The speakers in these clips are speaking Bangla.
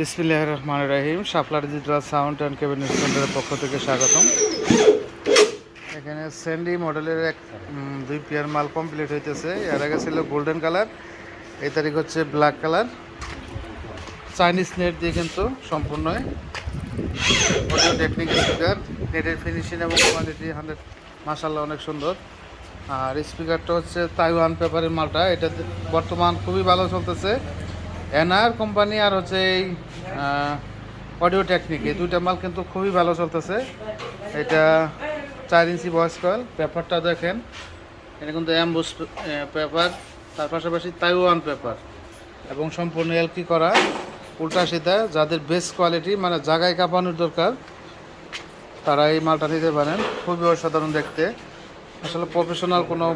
বিসমিল্লাহ রহমান রাহিম Shapla digital sound and cabinet সেন্টারের পক্ষ থেকে স্বাগতম। এখানে স্যান্ডি মডেলের এক দুই পেয়ার মাল কমপ্লিট হইতেছে। এর আগে ছিল গোল্ডেন কালার এই তারিখ হচ্ছে ব্ল্যাক কালার চাইনিজ নেট দিয়ে কিন্তু সম্পূর্ণ। অডিও টেকনিক স্পিকার নেটের ফিনিশিং এবং কোয়ালিটি হান্ড্রেড মাসাল্লাহ অনেক সুন্দর। আর স্পিকারটা হচ্ছে তাইওয়ান পেপারের মালটা। এটা বর্তমান খুবই ভালো চলতেছে। এনআর কোম্পানি আর হচ্ছে এই অডিও টেকনিক এই দুইটা মাল কিন্তু খুবই ভালো চলতেছে। এটা চার ইঞ্চি ভয়েস কয়েল পেপারটা দেখেন। এটা কিন্তু অ্যাম্বুস পেপার তার পাশাপাশি তাইওয়ান পেপার এবং সম্পূর্ণ এলকি করা, উল্টা সিধা যাদের বেস্ট কোয়ালিটি মানে জায়গায় কাঁপানোর দরকার, তারা এই মালটা নিতে পারেন। খুবই অসাধারণ দেখতে। আসলে প্রফেশনাল কোনো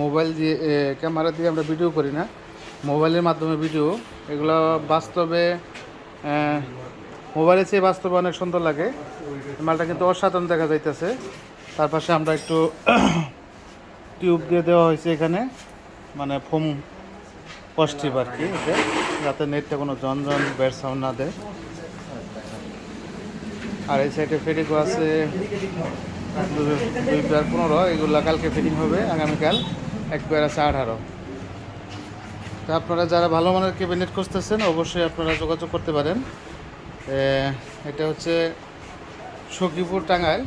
মোবাইল দিয়ে ক্যামেরা দিয়ে আমরা ভিডিও করি না। মোবাইলের মাধ্যমে ভিডিও, এগুলো বাস্তবে মোবাইলের চেয়ে বাস্তবে অনেক সুন্দর লাগে। মালটা কিন্তু অসাধারণ দেখা যাইতেছে। তার পাশে আমরা একটু টিউব দিয়ে দেওয়া হয়েছে এখানে মানে ফোম পজিটিভ আর কি যাতে নেটটা কোনো জনজন ব্যাড সাউন্ড না দেয়। আর এই সাইডে ফেডিকো আছে, দুই পেয়ার পনেরো, এগুলো কালকে ফিটিং হবে, আগামীকাল এক পেয়ার আছে আঠারো। তা আপনারা যারা ভালো মানের ক্যাবিনেট খুঁজতেছেন অবশ্যই আপনারা যোগাযোগ করতে পারেন। এটা হচ্ছে সখীপুর টাঙ্গাইল।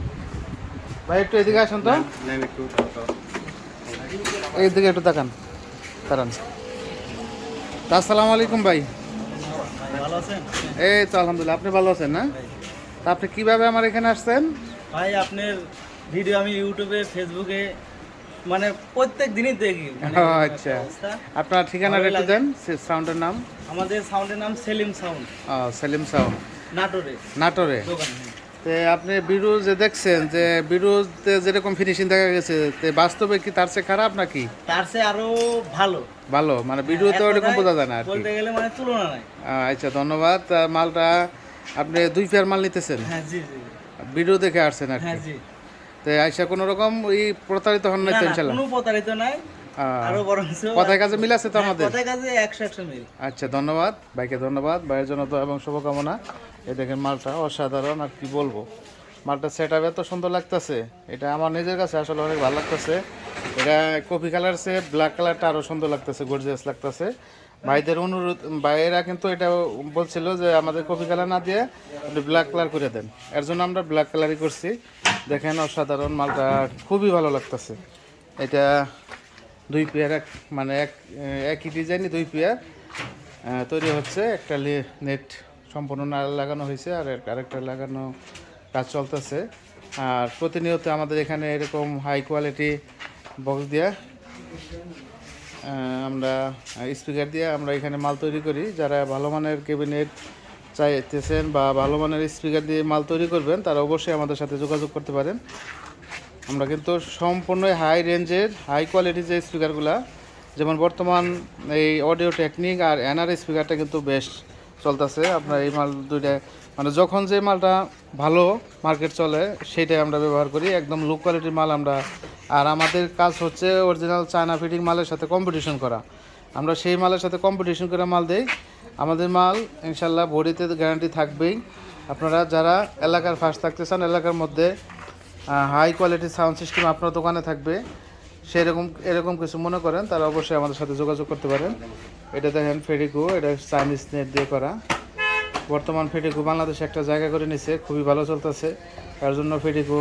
ভাই একটু এদিকে আসুন তো। এইদিকে একটু তাকান দাঁড়ান। তা আসসালামু আলাইকুম ভাই। ভালো আছেন? এই তো আলহামদুলিল্লাহ আপনি ভালো আছেন না? তা আপনি কীভাবে আমার এখানে আসছেন? ভাই আপনার ভিডিও আমি ইউটিউবে ফেসবুকে মানে প্রত্যেক দিনই দেখি মানে আচ্ছা। আপনার ঠিকানা ভালো একটু। দেন সাউন্ডের নাম। আমাদের সাউন্ডের নাম সেলিম সাউন্ড ও, সেলিম সাউন্ড নাটোরে। নাটোরে। হ্যাঁ। আপনি বিরুজ যে দেখছেন যে বিরুজতে যেরকম ফিনিশিং দেখা গেছে তে বাস্তবে কি তার চেয়ে খারাপ নাকি? তার চেয়ে আরও ভালো। ভালো মানে ভিডিওতে ওরকম বোঝা যায় না বলতে গেলে মানে তুলনা নাই। আচ্ছা ধন্যবাদ। মালটা আপনি দুই পেয়ার মাল নিতেছেন? হ্যাঁ জি জি। ভিডিও দেখে আসছেন আর হ্যাঁ কি জি। তো আইসা কোনো রকম ওই প্রতারিত হন নাই তো কোনো প্রতারিত নাই। আরও বরং কথায় কাজে মিল আছে তো আমাদের? কথায় কাজে একশো একশো মিল। আচ্ছা ধন্যবাদ ভাইকে ধন্যবাদ ভাইয়ের জন্য তো এবং শুভকামনা। এ দেখেন মালটা অসাধারণ আর কি বলব? মালটা সেট এত সুন্দর লাগতেছে এটা আমার নিজের কাছে আসলে অনেক ভালো লাগতেছে। এটা কফি কালার সে ব্ল্যাক কালারটা আরও সুন্দর লাগতেছে গর্জিয়াস লাগতেছে। ভাইদের অনুরোধ ভাইয়েরা কিন্তু এটা বলছিল যে আমাদের কফি কালার না দিয়ে আপনি ব্ল্যাক কালার করে দেন। এর জন্য আমরা ব্ল্যাক কালারই করছি। দেখেন অসাধারণ মালটা খুবই ভালো লাগতেছে। এটা দুই পেয়ার এক মানে এক একই ডিজাইনই দুই পেয়ার তৈরি হচ্ছে। একটা নেট সম্পূর্ণ না লাগানো হয়েছে আর আরেকটা লাগানো কাজ চলতেছে। আর প্রতিনিয়ত আমাদের এখানে এরকম হাই কোয়ালিটি বক্স দিয়ে আহ, আমরা স্পিকার দিয়ে আমরা এখানে মাল তৈরি করি। যারা ভালো মানের ক্যাবিনেট চাইতেছেন বা ভালো মানের স্পিকার দিয়ে মাল তৈরি করবেন, তারা অবশ্যই আমাদের সাথে যোগাযোগ করতে পারেন। আমরা কিন্তু সম্পূর্ণ হাই রেঞ্জের হাই কোয়ালিটির যে স্পিকারগুলো, যেমন বর্তমান এই অডিও টেকনিক আর এনআর স্পিকারটা কিন্তু বেস্ট চলতেছে, আপনার এই মাল দুইটা মানে যখন যে মালটা ভালো মার্কেট চলে, সেটাই আমরা ব্যবহার করি, একদম লো কোয়ালিটির মাল আমরা। আর আমাদের কাজ হচ্ছে অরিজিনাল চায়না ফিটিং মালের সাথে কম্পিটিশন করা। আমরা সেই মালের সাথে কম্পিটিশন করে মাল দেই। আমাদের মাল ইনশাল্লাহ বডিতে গ্যারান্টি থাকবেই। আপনারা যারা এলাকার ফার্স্ট থাকতে চান, এলাকার মধ্যে হাই কোয়ালিটির সাউন্ড সিস্টেম আপনার দোকানে থাকবে। সেরকম, এরকম কিছু মনে করেন তারা অবশ্যই আমাদের সাথে যোগাযোগ করতে পারেন। এটা দেখেন ফেডিকো এটা চাইনিজ নেট দিয়ে করা। বর্তমান ফেডিকো বাংলাদেশে একটা জায়গা করে নিছে, খুবই ভালো চলতেছে। তার জন্য ফেডিকো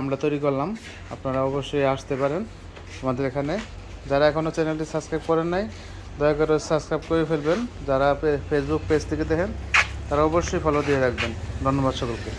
আমরা তৈরি করলাম। আপনারা অবশ্যই আসতে পারেন আমাদের এখানে। যারা এখনও চ্যানেলটি সাবস্ক্রাইব করেন নাই, দয়া করে সাবস্ক্রাইব করে ফেলবেন। যারা ফেসবুক পেজ থেকে দেখেন, তারা অবশ্যই ফলো দিয়ে রাখবেন। ধন্যবাদ সকলকে।